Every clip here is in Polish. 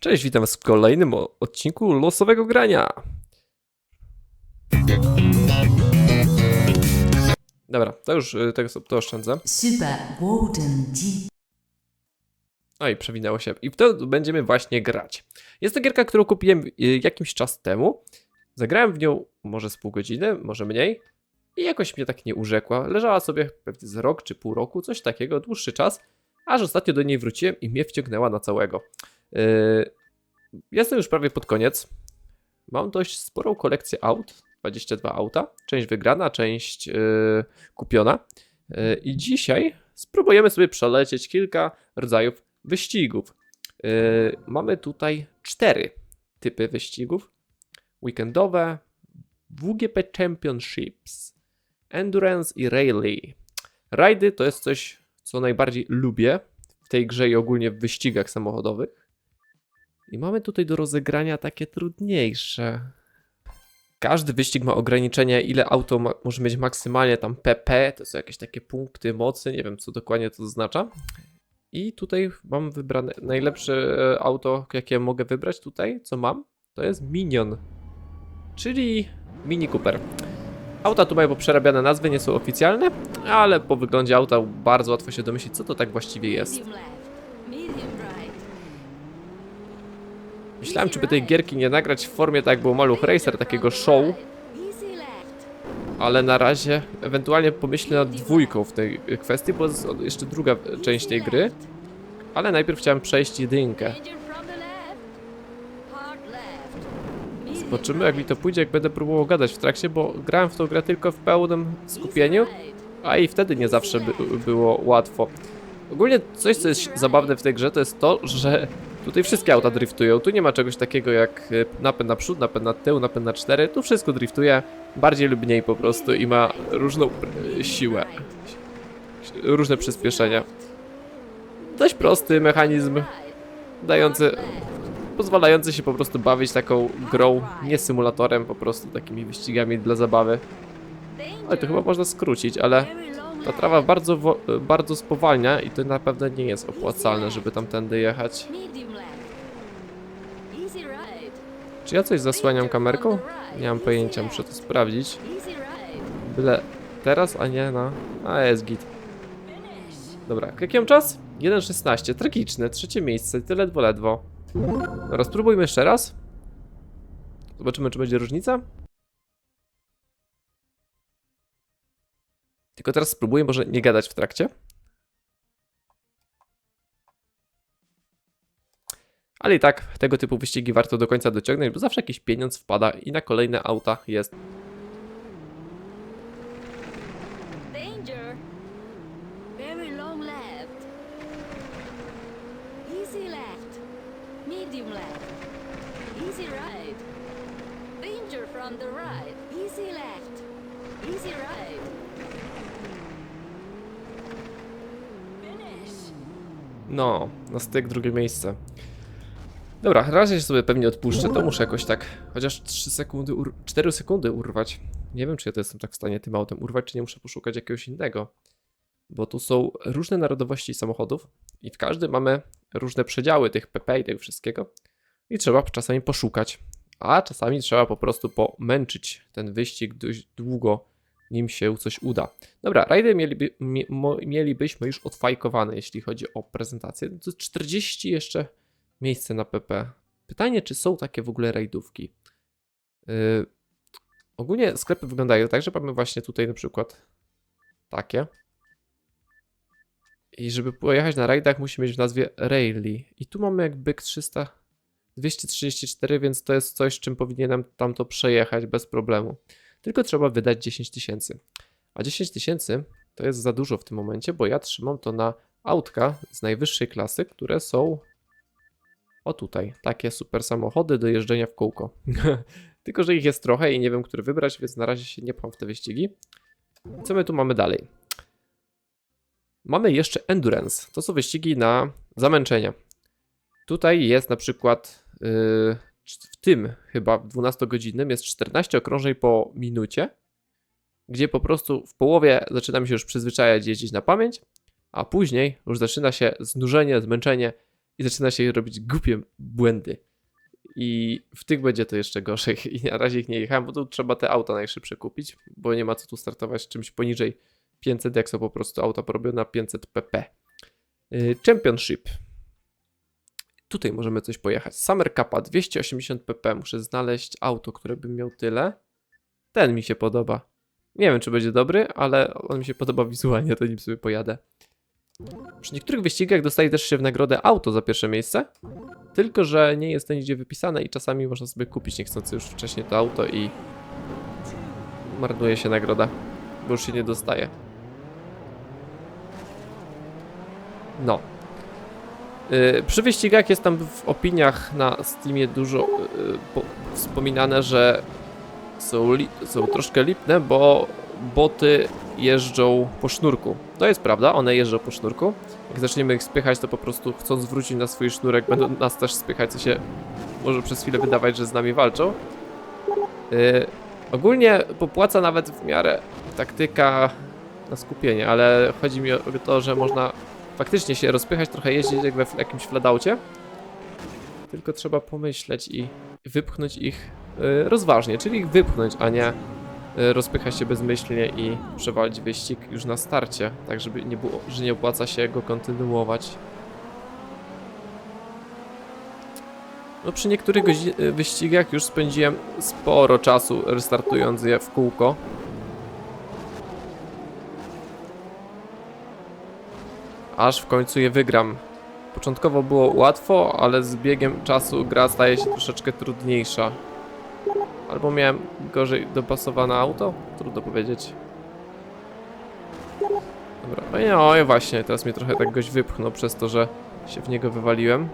Cześć, witam was w kolejnym odcinku losowego grania. Dobra, to już y, tego to oszczędzę. Super Golden. No i przewinęło się. I w to będziemy właśnie grać. Jest to gierka, którą kupiłem y, jakiś czas temu. Zagrałem w nią może z pół godziny, może mniej. I jakoś mnie tak nie urzekła. Leżała sobie pewnie z rok czy pół roku, coś takiego, dłuższy czas. Aż ostatnio do niej wróciłem i mnie wciągnęła na całego. Yy, jestem już prawie pod koniec. Mam dość sporą kolekcję aut. 22 auta. Część wygrana, część yy, kupiona. Yy, I dzisiaj spróbujemy sobie przelecieć kilka rodzajów wyścigów. Mamy tutaj cztery typy wyścigów: weekendowe, WGP Championships, Endurance i Rally. Rajdy to jest coś, co najbardziej lubię w tej grze i ogólnie w wyścigach samochodowych. I mamy tutaj do rozegrania takie trudniejsze. Każdy wyścig ma ograniczenie, ile auto ma, może mieć maksymalnie tam PP, to są jakieś takie punkty mocy, nie wiem co dokładnie to oznacza. I tutaj mam wybrane najlepsze e, auto, jakie mogę wybrać tutaj, co mam, to jest Minion, czyli Mini Cooper. Auta tu mają poprzerabiane nazwy, nie są oficjalne, ale po wyglądzie auta bardzo łatwo się domyślić, co to tak właściwie jest. Medium. Myślałem, czy by tej gierki nie nagrać w formie tak jak był Maluch Racer, takiego show, ale na razie ewentualnie pomyślę nad dwójką w tej kwestii, bo jest jeszcze druga część tej gry, ale najpierw chciałem przejść jedynkę. Zobaczymy jak mi to pójdzie, jak będę próbował gadać w trakcie, bo grałem w tą grę tylko w pełnym skupieniu, a i wtedy nie zawsze by, było łatwo. Ogólnie coś, co jest zabawne w tej grze, to jest to, że tutaj wszystkie auta driftują. Tu nie ma czegoś takiego jak e, napęd na przód, napęd na tył, napęd na cztery. Tu wszystko driftuje bardziej lub mniej po prostu i ma różną e, siłę, różne przyspieszenia. Dość prosty mechanizm, dający, pozwalający się po prostu bawić taką grą, nie symulatorem, po prostu takimi wyścigami dla zabawy. Oj, to chyba można skrócić, ale ta trawa bardzo, bardzo spowalnia i to na pewno nie jest opłacalne, żeby tamtędy jechać. Czy ja coś zasłaniam kamerką? Nie mam pojęcia, muszę to sprawdzić. Byle teraz, a nie na... A, jest git. Dobra, jaki mam czas? 1.16, tragiczne, trzecie miejsce, tyle ledwo ledwo. Dobra, spróbujmy jeszcze raz. Zobaczymy, czy będzie różnica. Tylko teraz spróbuję może nie gadać w trakcie. Ale i tak, tego typu wyścigi warto do końca dociągnąć, bo zawsze jakiś pieniądz wpada i na kolejne auta jest. No, na styk drugie miejsce. Dobra, raz się sobie pewnie odpuszczę, to muszę jakoś tak chociaż 3 sekundy, ur- 4 sekundy urwać. Nie wiem, czy ja to jestem tak w stanie tym autem urwać, czy nie muszę poszukać jakiegoś innego. Bo tu są różne narodowości samochodów i w każdym mamy różne przedziały tych PP i tego wszystkiego. I trzeba czasami poszukać, a czasami trzeba po prostu pomęczyć ten wyścig dość długo, nim się coś uda. Dobra, rajdy mieliby, mielibyśmy już odfajkowane, jeśli chodzi o prezentację. To 40 jeszcze miejsce na PP. Pytanie, czy są takie w ogóle rajdówki? Yy, ogólnie sklepy wyglądają tak, że mamy właśnie tutaj na przykład takie. I żeby pojechać na rajdach, musi mieć w nazwie Rally. I tu mamy jakby 300, 234, więc to jest coś, czym powinienem tamto przejechać bez problemu. Tylko trzeba wydać 10 tysięcy. A 10 tysięcy to jest za dużo w tym momencie, bo ja trzymam to na autka z najwyższej klasy, które są o tutaj, takie super samochody do jeżdżenia w kółko. Tylko, że ich jest trochę i nie wiem, który wybrać, więc na razie się nie pcham w te wyścigi. Co my tu mamy dalej? Mamy jeszcze endurance. To są wyścigi na zamęczenia. Tutaj jest na przykład yy, w tym chyba 12-godzinnym jest 14 okrążeń po minucie, gdzie po prostu w połowie zaczynam się już przyzwyczajać jeździć na pamięć, a później już zaczyna się znużenie, zmęczenie i zaczyna się robić głupie błędy. I w tych będzie to jeszcze gorzej. I na razie ich nie jechałem, bo tu trzeba te auta najszybsze kupić, bo nie ma co tu startować czymś poniżej 500 jak są po prostu auta porobione na 500 pp. Y, Championship. Tutaj możemy coś pojechać. Summer Cupa 280 pp. Muszę znaleźć auto, które by miał tyle. Ten mi się podoba. Nie wiem, czy będzie dobry, ale on mi się podoba wizualnie, to nim sobie pojadę. Przy niektórych wyścigach dostaje też się w nagrodę auto za pierwsze miejsce. Tylko, że nie jest to nigdzie wypisane i czasami można sobie kupić niechcący już wcześniej to auto i marnuje się nagroda, bo już się nie dostaje. No. Yy, przy wyścigach jest tam w opiniach na Steamie dużo po, wspominane, że są, są troszkę lipne, bo boty jeżdżą po sznurku. To jest prawda, one jeżdżą po sznurku. Jak zaczniemy ich spychać, to po prostu chcąc wrócić na swój sznurek, będą nas też spychać, co się może przez chwilę wydawać, że z nami walczą. Yy, ogólnie popłaca nawet w miarę taktyka na skupienie, ale chodzi mi o to, że można faktycznie się rozpychać, trochę jeździć jak we w jakimś fladaucie. Tylko trzeba pomyśleć i wypchnąć ich yy, rozważnie, czyli ich wypchnąć, a nie yy, rozpychać się bezmyślnie i przewalić wyścig już na starcie, tak żeby nie było, że nie opłaca się go kontynuować. No przy niektórych y, wyścigach już spędziłem sporo czasu restartując je w kółko. Aż w końcu je wygram. Początkowo było łatwo, ale z biegiem czasu gra staje się troszeczkę trudniejsza. Albo miałem gorzej dopasowane auto? Trudno powiedzieć. Dobra, no i oj właśnie, teraz mnie trochę tak goś wypchnął przez to, że się w niego wywaliłem.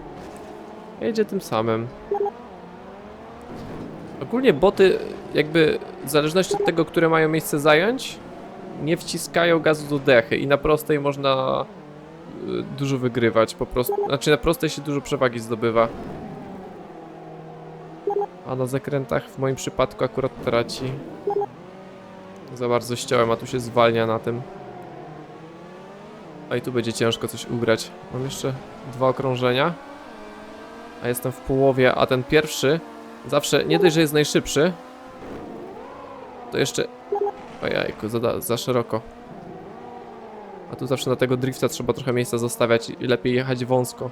Jedzie tym samym. Ogólnie boty, jakby w zależności od tego, które mają miejsce zająć, nie wciskają gazu do dechy i na prostej można dużo wygrywać. Po prostu, znaczy na prostej się dużo przewagi zdobywa. A na zakrętach w moim przypadku akurat traci. Za bardzo ściąłem, a tu się zwalnia na tym. A i tu będzie ciężko coś ugrać. Mam jeszcze dwa okrążenia. A jestem w połowie, a ten pierwszy zawsze nie dość, że jest najszybszy, to jeszcze... Ojajku, za, za szeroko. A tu zawsze na tego drifta trzeba trochę miejsca zostawiać i lepiej jechać wąsko.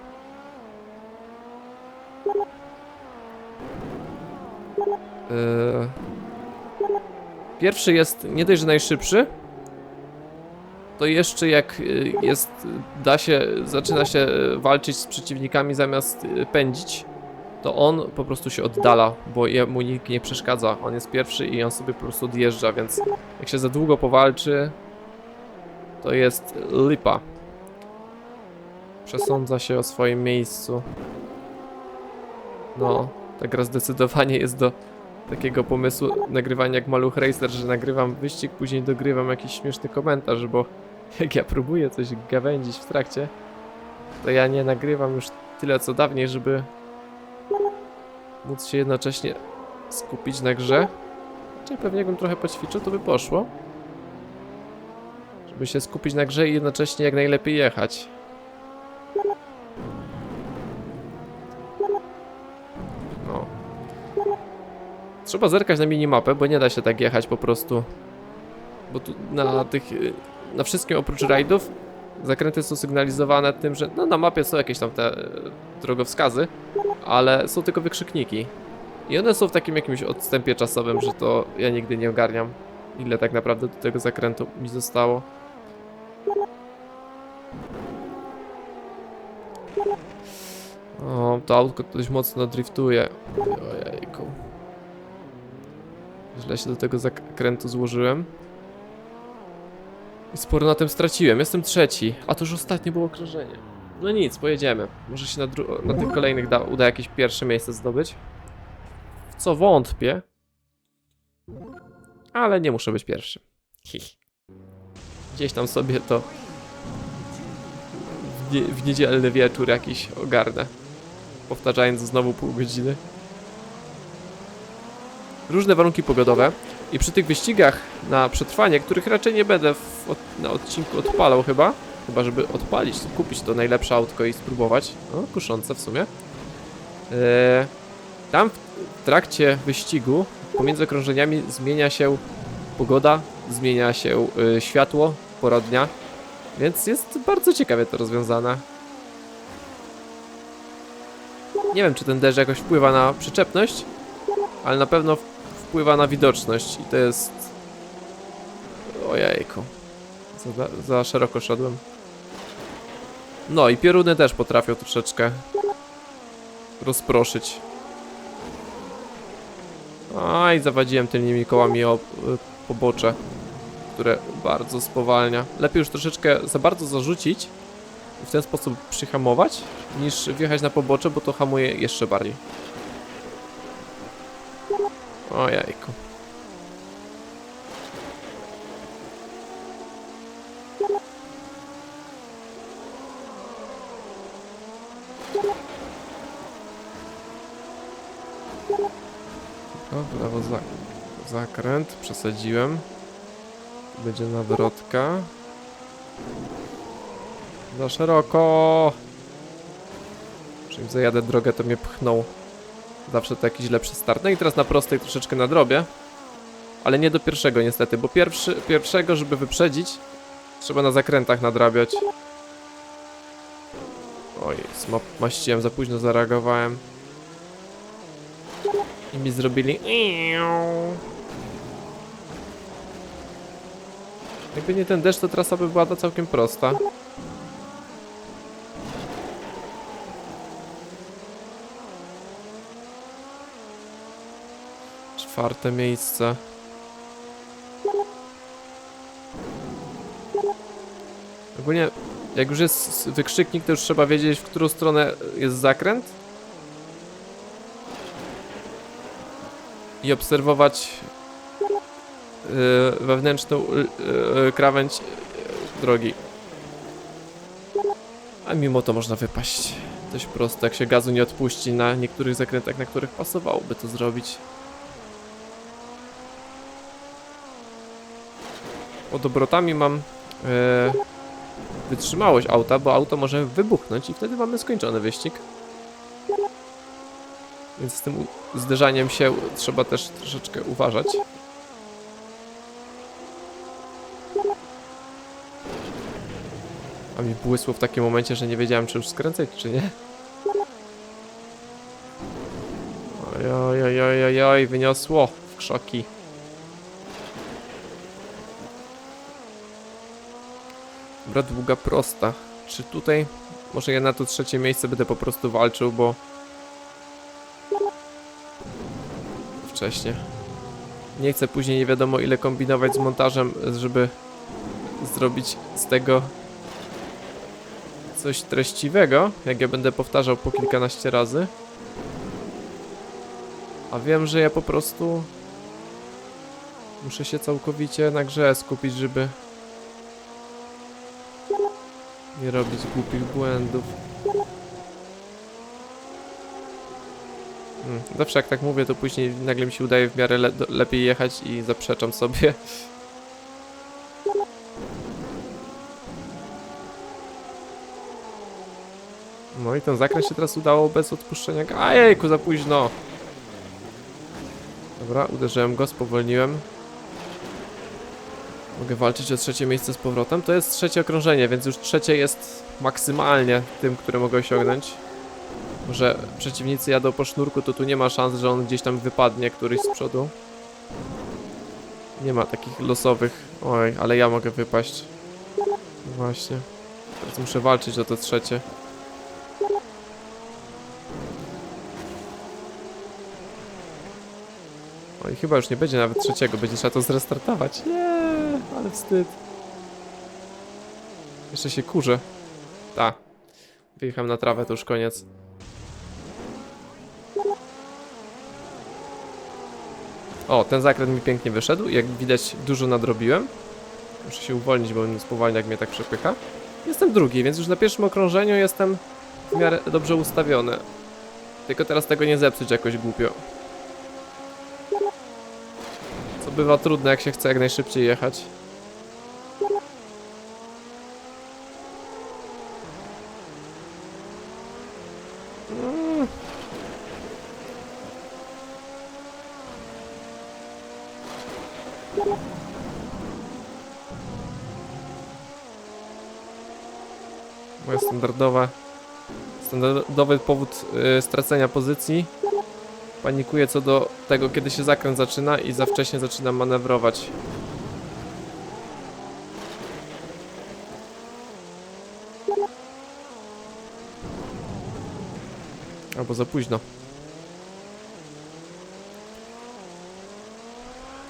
Yy... Pierwszy jest nie dość, że najszybszy, to jeszcze jak y, jest, da się, zaczyna się y, walczyć z przeciwnikami zamiast pędzić, to on po prostu się oddala, bo mu nikt nie przeszkadza. On jest pierwszy i on sobie po prostu odjeżdża, więc jak się za długo powalczy, to jest lipa. Przesądza się o swoim miejscu. No, ta gra zdecydowanie jest do takiego pomysłu nagrywania jak Maluch Racer, że nagrywam wyścig, później dogrywam jakiś śmieszny komentarz, bo jak ja próbuję coś gawędzić w trakcie, to ja nie nagrywam już tyle co dawniej, żeby móc się jednocześnie skupić na grze. Czyli pewnie jakbym trochę poćwiczył, to by poszło. Żeby się skupić na grze i jednocześnie jak najlepiej jechać. No. Trzeba zerkać na minimapę, bo nie da się tak jechać po prostu. Bo tu na tych, na wszystkim oprócz rajdów zakręty są sygnalizowane tym, że no na mapie są jakieś tam te y, drogowskazy, ale są tylko wykrzykniki. I one są w takim jakimś odstępie czasowym, że to ja nigdy nie ogarniam, ile tak naprawdę do tego zakrętu mi zostało. O, to autko dość mocno driftuje. Ojejku. Źle się do tego zakrętu złożyłem. I sporo na tym straciłem. Jestem trzeci, a to już ostatnie było okrążenie. No nic, pojedziemy. Może się na, na tych kolejnych da, uda jakieś pierwsze miejsce zdobyć. W co wątpię. Ale nie muszę być pierwszy. Hi. Gdzieś tam sobie to w, nie- w niedzielny wieczór jakiś ogarnę. Powtarzając znowu pół godziny. Różne warunki pogodowe. I przy tych wyścigach na przetrwanie, których raczej nie będę od, na odcinku odpalał chyba, Chyba, żeby odpalić, kupić to najlepsze autko i spróbować. O, kuszące w sumie. Eee, tam w, w trakcie wyścigu pomiędzy okrążeniami zmienia się pogoda, zmienia się y, światło, pora dnia, więc jest bardzo ciekawie to rozwiązane. Nie wiem, czy ten deszcz jakoś wpływa na przyczepność, ale na pewno wpływa na widoczność i to jest... Ojejku. Za, za szeroko szedłem. No i pioruny też potrafią troszeczkę rozproszyć. Aj, zawadziłem tylnymi kołami o y, pobocze, które bardzo spowalnia. Lepiej już troszeczkę za bardzo zarzucić w ten sposób przyhamować, niż wjechać na pobocze, bo to hamuje jeszcze bardziej. O, lewo za zakręt, przesadziłem. Będzie nawrotka. Za szeroko! Zanim zajadę drogę, to mnie pchnął. Zawsze to jakiś lepszy start. No i teraz na prostej troszeczkę nadrobię. Ale nie do pierwszego niestety, bo pierwszy, pierwszego, żeby wyprzedzić, trzeba na zakrętach nadrabiać. Oj, ma maściłem, za późno zareagowałem. I mi zrobili. Jakby nie ten deszcz, to trasa by była całkiem prosta. Czwarte miejsce. Ogólnie, jak już jest wykrzyknik, to już trzeba wiedzieć, w którą stronę jest zakręt. I obserwować yy, wewnętrzną yy, krawędź drogi. A mimo to można wypaść. Dość prosto, jak się gazu nie odpuści na niektórych zakrętach, na których pasowałoby to zrobić. Pod obrotami mam e, wytrzymałość auta, bo auto może wybuchnąć i wtedy mamy skończony wyścig. Więc z tym zderzaniem się trzeba też troszeczkę uważać. A mi błysło w takim momencie, że nie wiedziałem czy już skręcać, czy nie. Oj, oj, oj, oj, oj, oj, wyniosło w krzaki. Dobra, długa prosta. Czy tutaj... Może ja na to trzecie miejsce będę po prostu walczył, bo... Wcześnie. Nie chcę później nie wiadomo ile kombinować z montażem, żeby zrobić z tego coś treściwego, jak ja będę powtarzał po kilkanaście razy. A wiem, że ja po prostu muszę się całkowicie na grze skupić, żeby nie robić głupich błędów. Hmm, Zawsze jak tak mówię, to później nagle mi się udaje w miarę le lepiej jechać i zaprzeczam sobie. No i ten zakręt się teraz udało bez odpuszczenia. Ajejku, za późno! Dobra, uderzyłem go, spowolniłem. Mogę walczyć o trzecie miejsce z powrotem. To jest trzecie okrążenie, więc już trzecie jest maksymalnie tym, które mogę osiągnąć. Może przeciwnicy jadą po sznurku, to tu nie ma szans, że on gdzieś tam wypadnie któryś z przodu. Nie ma takich losowych. Oj, ale ja mogę wypaść. Właśnie. Teraz muszę walczyć o to trzecie. Oj, chyba już nie będzie nawet trzeciego, będzie trzeba to zrestartować. Nie, wstyd. Jeszcze się kurzę. Ta. Wyjechałem na trawę, to już koniec. O, ten zakręt mi pięknie wyszedł. Jak widać, dużo nadrobiłem. Muszę się uwolnić, bo spowalnia, jak mnie tak przepycha. Jestem drugi, więc już na pierwszym okrążeniu jestem w miarę dobrze ustawiony. Tylko teraz tego nie zepsuć jakoś głupio. Co bywa trudne, jak się chce jak najszybciej jechać. Standardowa standardowy powód y, stracenia pozycji. Panikuję co do tego, kiedy się zakręt zaczyna i za wcześnie zaczynam manewrować. Albo za późno.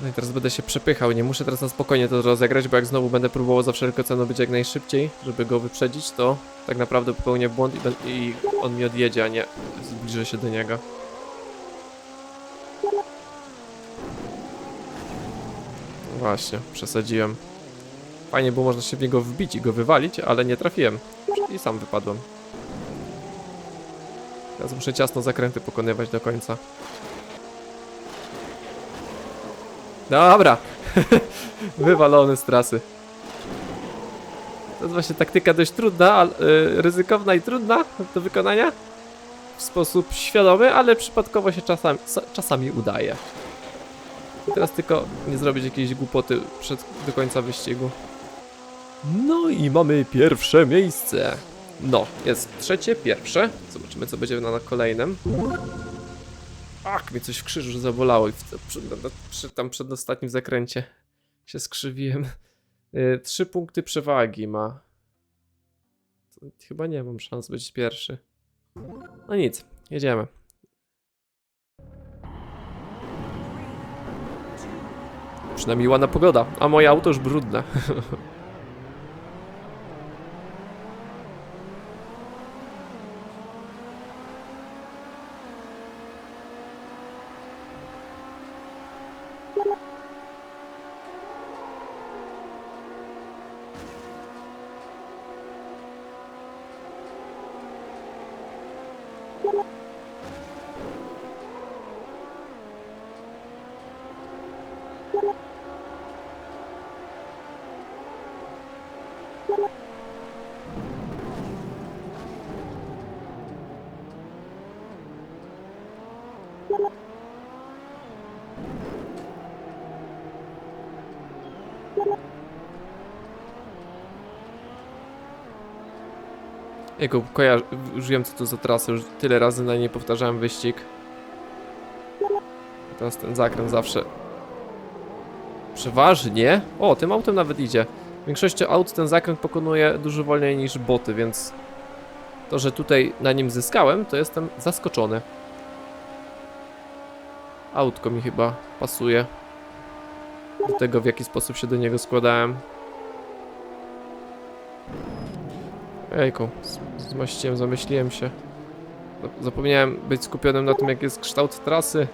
No i teraz będę się przepychał. Nie muszę teraz na spokojnie to rozegrać, bo jak znowu będę próbował za wszelką cenę być jak najszybciej, żeby go wyprzedzić, to tak naprawdę popełnię błąd i, i on mi odjedzie, a nie zbliżę się do niego. Właśnie, przesadziłem. Fajnie było można się w niego wbić i go wywalić, ale nie trafiłem. I sam wypadłem. Teraz muszę ciasno zakręty pokonywać do końca. Dobra. Wywalony z trasy. To jest właśnie taktyka dość trudna, y, ryzykowna i trudna do wykonania. W sposób świadomy, ale przypadkowo się czasami, sa- czasami udaje. I teraz tylko nie zrobić jakiejś głupoty przed, do końca wyścigu. No i mamy pierwsze miejsce. No, jest trzecie, pierwsze. Zobaczymy, co będzie na na kolejnym. Ach, mnie coś w krzyżu zabolało i przy, na- na- przy tam przedostatnim zakręcie się skrzywiłem. Y, Trzy punkty przewagi ma. Chyba nie mam szans być pierwszy. No nic, jedziemy. Przynajmniej ładna pogoda, a moje auto już brudne. you Jego kojarzę, już wiem co to za trasa, już tyle razy na niej powtarzałem wyścig. Teraz ten zakręt zawsze. Przeważnie. O, tym autem nawet idzie. W większości aut ten zakręt pokonuje dużo wolniej niż boty, więc to, że tutaj na nim zyskałem, to jestem zaskoczony. Autko mi chyba pasuje. Do tego, w jaki sposób się do niego składałem. Ejku, zmaściłem, zamyśliłem się. Zap- Zapomniałem być skupionym na tym, jak jest kształt trasy.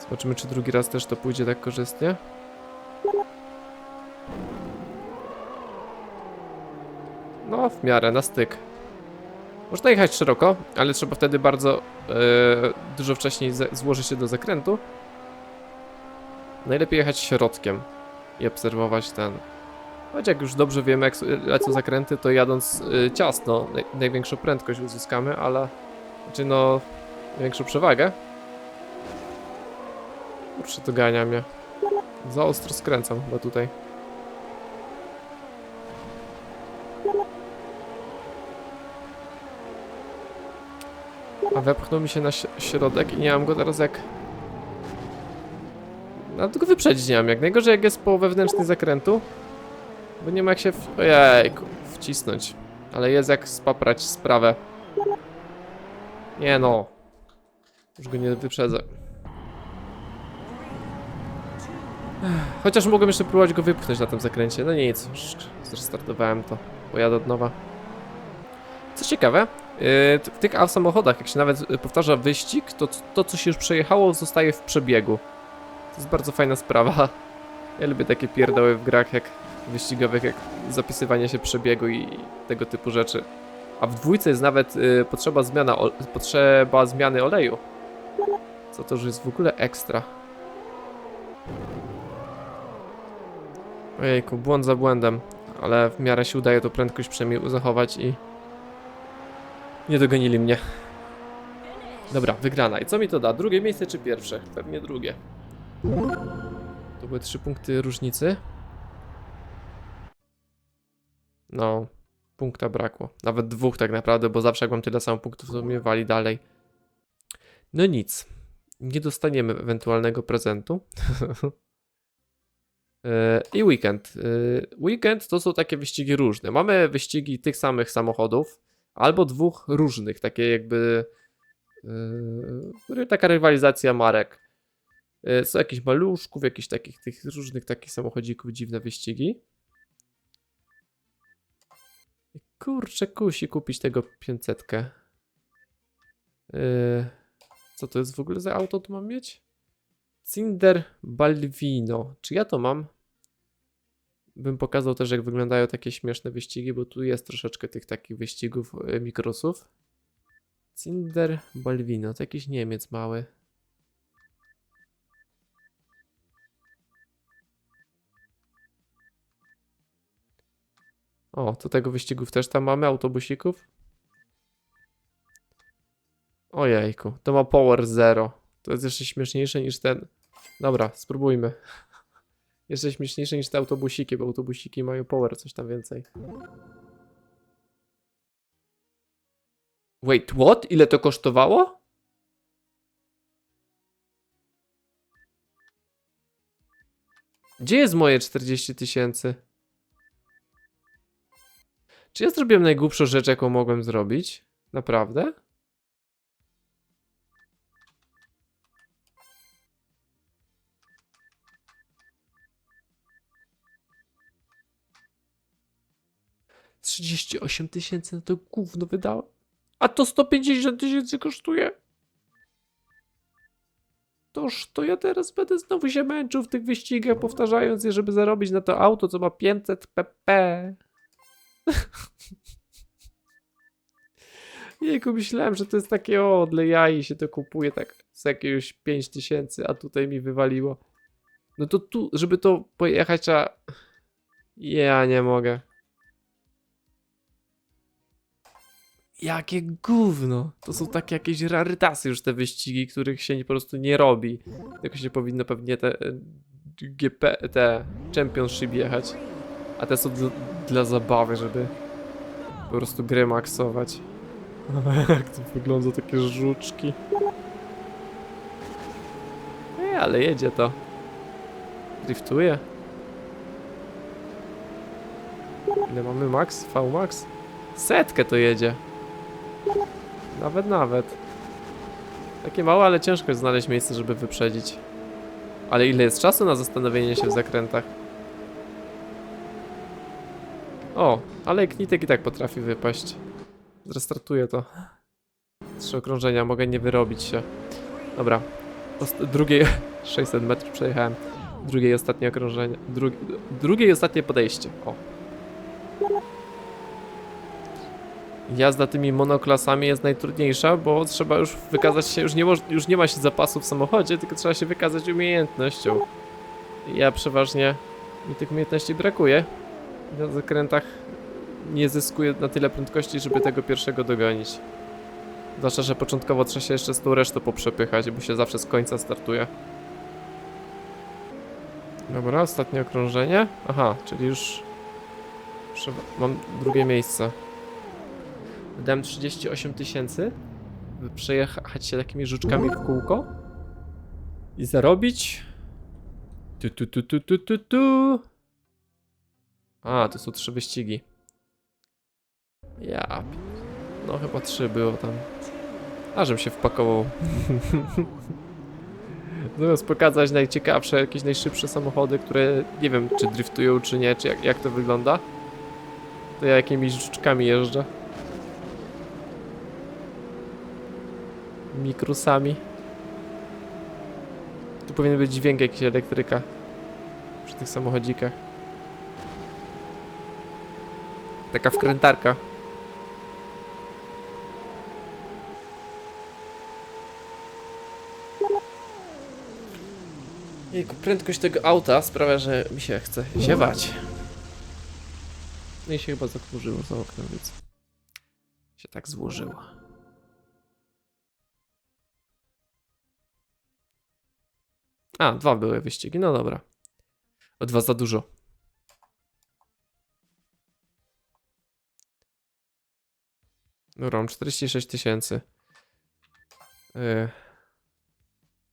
Zobaczymy, czy drugi raz też to pójdzie tak korzystnie. No, w miarę, na styk. Można jechać szeroko, ale trzeba wtedy bardzo e, dużo wcześniej ze- złożyć się do zakrętu. Najlepiej jechać środkiem i obserwować ten. Choć jak już dobrze wiemy, jak lecą zakręty, to jadąc e, ciasno naj, największą prędkość uzyskamy, ale. Znaczy, no. Największą przewagę. Kurczę, dogania mnie. Za ostro skręcam chyba tutaj. Wepchnął mi się na środek i nie mam go teraz jak... No tylko wyprzedzić nie mam jak. Najgorzej jak jest po wewnętrznej zakrętu. Bo nie ma jak się... W... Wcisnąć. Ale jest jak spaprać sprawę. Nie no. Już go nie wyprzedzę. Chociaż mogłem jeszcze próbować go wypchnąć na tym zakręcie. No nic, już zrestartowałem to. Pojadę od nowa. Co ciekawe, w tych samochodach, jak się nawet y, powtarza wyścig, to to, co się już przejechało, zostaje w przebiegu. To jest bardzo fajna sprawa. Ja lubię takie pierdoły w grach jak wyścigowych, jak zapisywanie się przebiegu i tego typu rzeczy. A w dwójce jest nawet y, potrzeba, zmiana potrzeba zmiany oleju. Co to już jest w ogóle ekstra. Ojejku, błąd za błędem. ale w miarę się udaje tą prędkość przynajmniej zachować i nie dogonili mnie. Dobra, wygrana. I co mi to da? Drugie miejsce czy pierwsze? Pewnie drugie. To były trzy punkty różnicy. No, punkta brakło. Nawet dwóch tak naprawdę, bo zawsze jak mam tyle samo punktów, to mnie wali dalej. No nic. Nie dostaniemy ewentualnego prezentu. E, I weekend. E, Weekend to są takie wyścigi różne. Mamy wyścigi tych samych samochodów, albo dwóch różnych, takie jakby yy, taka rywalizacja marek. Yy, Są jakieś maluszków, jakichś takich tych różnych takich samochodzików, dziwne wyścigi. Kurczę, kusi kupić tego 500. Yy, co to jest w ogóle za auto tu mam mieć? Cinder Balvino. Czy ja to mam? Bym pokazał też, jak wyglądają takie śmieszne wyścigi, bo tu jest troszeczkę tych takich wyścigów e, mikrosów. Cinder Balvino, to jakiś Niemiec mały. O, to tego wyścigów też tam mamy, autobusików. Ojejku, to ma Power Zero. To jest jeszcze śmieszniejsze niż ten. Dobra, spróbujmy. Jeszcze śmieszniejsze niż te autobusiki, bo autobusiki mają Power coś tam więcej. Wait, what? Ile to kosztowało? Gdzie jest moje 40 tysięcy? Czy ja zrobiłem najgłupszą rzecz, jaką mogłem zrobić? Naprawdę? Trzydzieści osiem tysięcy na to gówno wydałem. A to 150 tysięcy kosztuje. Toż to ja teraz będę znowu się męczył w tych wyścigach, powtarzając je, żeby zarobić na to auto, co ma 500 pp. Jejku, myślałem, że to jest takie o, dla jaj się to kupuje tak z jakiegoś 5000, a tutaj mi wywaliło. No to tu, żeby to pojechać, trzeba... Ja nie mogę. Jakie gówno. To są takie jakieś rarytasy już te wyścigi, których się po prostu nie robi. Tylko się powinno pewnie te e, GP, te Championship jechać. A te są dla, dla zabawy, żeby po prostu grę maksować. Jak to wygląda, takie żuczki. Ej, ale jedzie to. Driftuje. Ile mamy max? V max? Setkę to jedzie. Nawet, nawet. Takie małe, ale ciężko jest znaleźć miejsce, żeby wyprzedzić. Ale ile jest czasu na zastanowienie się w zakrętach? O, ale Knitek i tak potrafi wypaść. Zrestartuję to. Trzy okrążenia, mogę nie wyrobić się. Dobra. Ost- drugie 600 metrów przejechałem. Drugie i ostatnie okrążenie. Drugie, drugie i ostatnie podejście. O. Jazda tymi monoklasami jest najtrudniejsza, bo trzeba już wykazać się, już nie, już nie ma się zapasu w samochodzie, tylko trzeba się wykazać umiejętnością. Ja przeważnie mi tych umiejętności brakuje. Na zakrętach nie zyskuję na tyle prędkości, żeby tego pierwszego dogonić. Zwłaszcza, że początkowo trzeba się jeszcze z tą resztą poprzepychać, bo się zawsze z końca startuje. Dobra, ostatnie okrążenie. Aha, czyli już... Mam drugie miejsce. Wydałem 38 tysięcy, by przejechać się takimi żuczkami w kółko i zarobić... Tu, tu, tu, tu, tu, tu, tu. A, to są trzy wyścigi. Ja. No chyba trzy było tam. A się wpakował. Zamiast pokazać najciekawsze, jakieś najszybsze samochody, które nie wiem czy driftują czy nie, czy jak, jak to wygląda. To ja jakimiś żuczkami jeżdżę. Mikrusami. Tu powinien być dźwięk jakiś elektryka. Przy tych samochodzikach. Taka wkrętarka. Jejku, prędkość tego auta sprawia, że mi się chce ziewać. No i się chyba zakurzyło za oknem, więc się tak złożyło. A, dwa były wyścigi, no dobra. O dwa za dużo. Dobra, mam 46 tysięcy. Yy.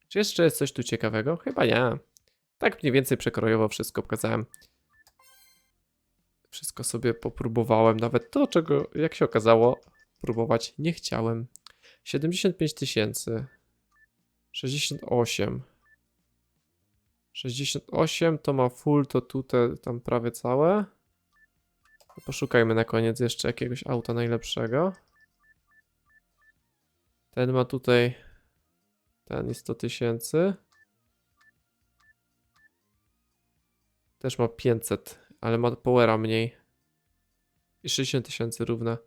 Czy jeszcze jest coś tu ciekawego? Chyba nie. Tak mniej więcej przekrojowo wszystko pokazałem. Wszystko sobie popróbowałem. Nawet to, czego, jak się okazało, próbować nie chciałem. 75 tysięcy. 68. 68 to ma full, to tutaj, tam prawie całe. Poszukajmy na koniec jeszcze jakiegoś auta najlepszego. Ten ma tutaj. Ten jest 100 tysięcy. Też ma 500, ale ma powera mniej. I 60 tysięcy równa.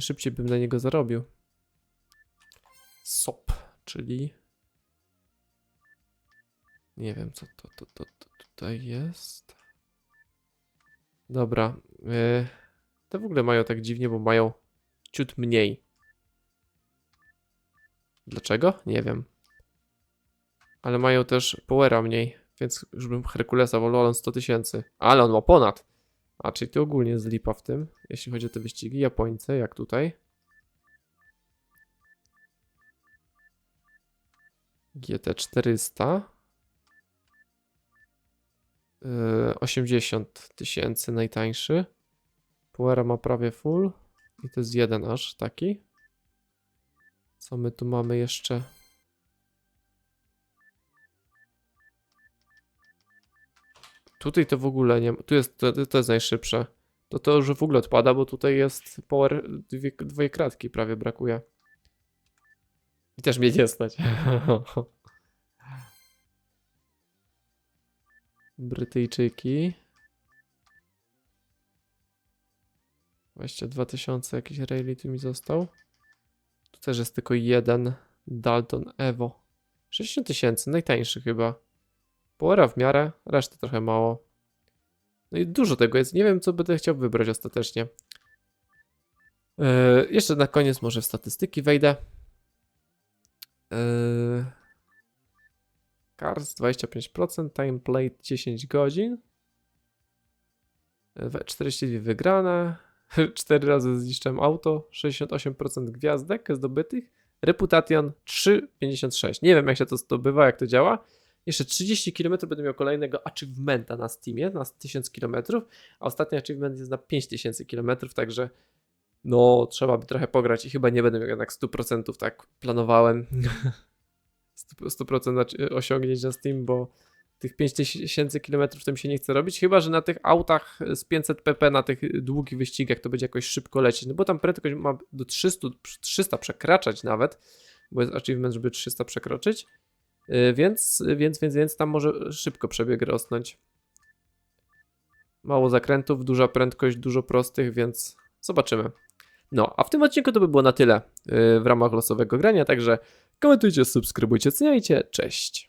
Szybciej bym na niego zarobił. SOP, czyli. Nie wiem, co to, to, to, to tutaj jest. Dobra. Yy, te w ogóle mają tak dziwnie, bo mają ciut mniej. Dlaczego? Nie wiem. Ale mają też powera mniej, więc już bym Herkulesa wolał, on 100 tysięcy. Ale on ma ponad. A, czyli to ogólnie jest lipa w tym, jeśli chodzi o te wyścigi. Japońcy, jak tutaj. GT 400. Yy, 80 tysięcy najtańszy. Powera ma prawie full. I to jest jeden aż taki. Co my tu mamy jeszcze? Tutaj to w ogóle nie ma. Tu jest, to, to jest najszybsze. To to już w ogóle odpada, bo tutaj jest power dwie, dwie kratki prawie brakuje. I też mnie nie stać. Brytyjczyki. 22 tysiące jakiś rally tu mi został. Tu też jest tylko jeden Dalton Evo. 60 tysięcy, najtańszy chyba. Powera w miarę, reszty trochę mało. No i dużo tego jest. Nie wiem, co będę chciał wybrać ostatecznie. Yy, jeszcze na koniec może w statystyki wejdę. Yy, Cars 25%, time played 10 godzin. Yy, 42 wygrane. 4 razy zniszczyłem auto. 68% gwiazdek zdobytych. Reputation 3,56. Nie wiem, jak się to zdobywa, jak to działa. Jeszcze 30 km będę miał kolejnego achievementa na Steamie, na 1000 km, a ostatni achievement jest na 5000 km, także no trzeba by trochę pograć i chyba nie będę miał jednak 100%, tak planowałem 100% naci- osiągnięć na Steam, bo tych 5000 km to mi się nie chce robić, chyba że na tych autach z 500 pp, na tych długich wyścigach to będzie jakoś szybko lecieć, no bo tam prędkość ma do 300, 300 przekraczać nawet, bo jest achievement, żeby 300 przekroczyć. Y, Więc, więc, więc, więc tam może szybko przebieg rosnąć. Mało zakrętów, duża prędkość, dużo prostych, więc zobaczymy. No, a w tym odcinku to by było na tyle y, w ramach losowego grania, także komentujcie, subskrybujcie, oceniajcie, cześć.